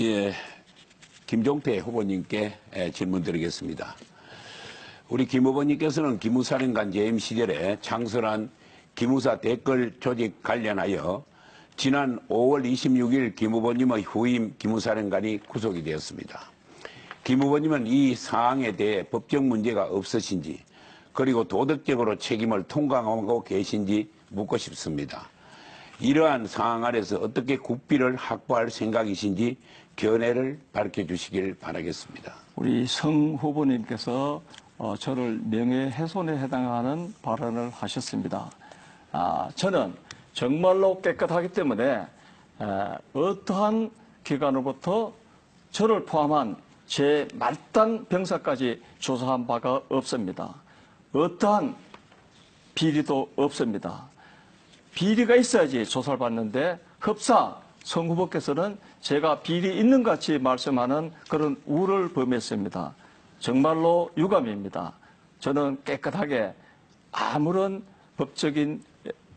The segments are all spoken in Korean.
예, 김종태 후보님께 예, 질문 드리겠습니다. 우리 김 후보님께서는 기무사령관 재임 시절에 창설한 기무사 댓글 조직 관련하여 지난 5월 26일 김 후보님의 후임 기무사령관이 구속이 되었습니다. 김 후보님은 이 사항에 대해 법적 문제가 없으신지 그리고 도덕적으로 책임을 통감하고 계신지 묻고 싶습니다. 이러한 상황 아래서 어떻게 국비를 확보할 생각이신지 견해를 밝혀주시길 바라겠습니다. 우리 성 후보님께서 어, 저를 명예훼손에 해당하는 발언을 하셨습니다. 아, 저는 정말로 깨끗하기 때문에 에, 어떠한 기관으로부터 저를 포함한 제 말단 병사까지 조사한 바가 없습니다. 어떠한 비리도 없습니다. 비리가 있어야지 조사를 받는데 흡사 성 후보께서는 제가 비리 있는 것 같이 말씀하는 그런 우를 범했습니다. 정말로 유감입니다. 저는 깨끗하게 아무런 법적인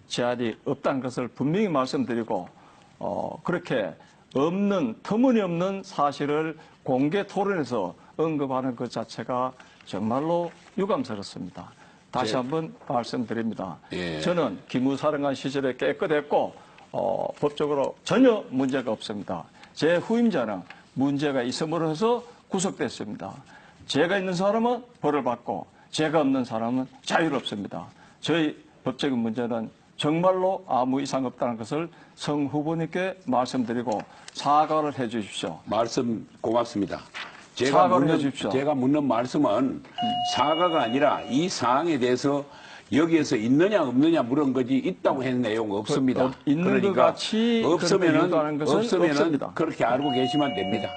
제한이 없다는 것을 분명히 말씀드리고 어, 그렇게 없는 터무니없는 사실을 공개 토론에서 언급하는 것 자체가 정말로 유감스럽습니다. 다시 제- 한번 말씀드립니다. 예. 저는 기무사령관 시절에 깨끗했고 어, 법적으로 전혀 문제가 없습니다. 제 후임자는 문제가 있음으로 해서 구속됐습니다. 제가 있는 사람은 벌을 받고 제가 없는 사람은 자유롭습니다. 저희 법적인 문제는 정말로 아무 이상 없다는 것을 성 후보님께 말씀드리고 사과를 해 주십시오. 말씀 고맙습니다. 제가 묻는, 해주십시오. 제가 묻는 말씀은 사과가 아니라 이 사항에 대해서 여기에서 있느냐 없느냐 물은 거지 있다고 했는 내용 없습니다. 그, 어, 있는 것 같이 없으면은 없으면은 없습니다. 그렇게 알고 계시면 됩니다.